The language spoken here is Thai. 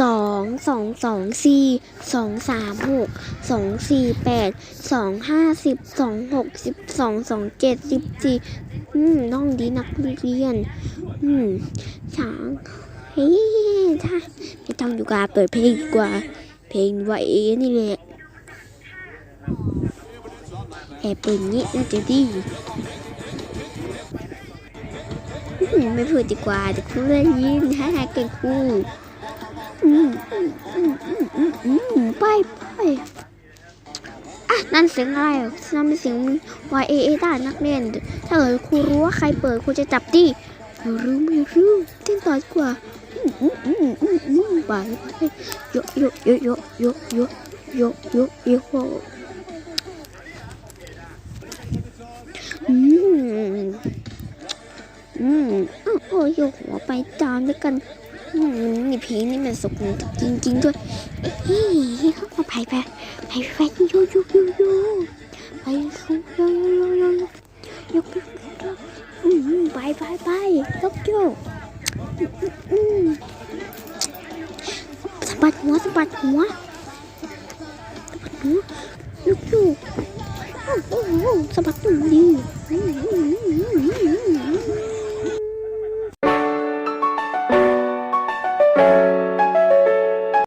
สองสองสองสี่สองสามหกสองสี่แปดสองห้าสิบสองหกสิบสองสองเจ็ดสิบสี่อืมน้องดีนักเรียน อืมสางเฮ้ยถ้าไม่ต้องอยู่กาเปิดเพลงดีกว่า เพลงไหวนี่แหละแอบเปิดงี้น่าจะดีไม่พูดดีกว่าเดี๋ยวครูได้ยินฮ่าฮ่าเก่งคู่ ไปไปอะนั่นเสียงอะไรนั่นเป็นเสียง Y A A ด่านนักเรียนถ้าเกิดครูรู้ว่าใครเปิดครูจะจับดิไม่รู้ไม่รู้เต้นต่อดีกว่าอืมอืมอืมอืมอืมไปไปโยโยโยโยโยโยโยโยโยอืมอืมอ้าวโอ้ยโยหัวไปตามด้วยกัน อืมนี่เพลงนี่มันสกุลจริงๆด้วยเฮ้ยเขาไปไปไปไปยโยโยโยไปโยโยโยโยโยโยโยอืมไปไปไปยกโยอืมสะบัดหัวสะบัดหัวสะบัดหัวลูกโยโอ้โหสะบัดหัวดีอืม Thank you.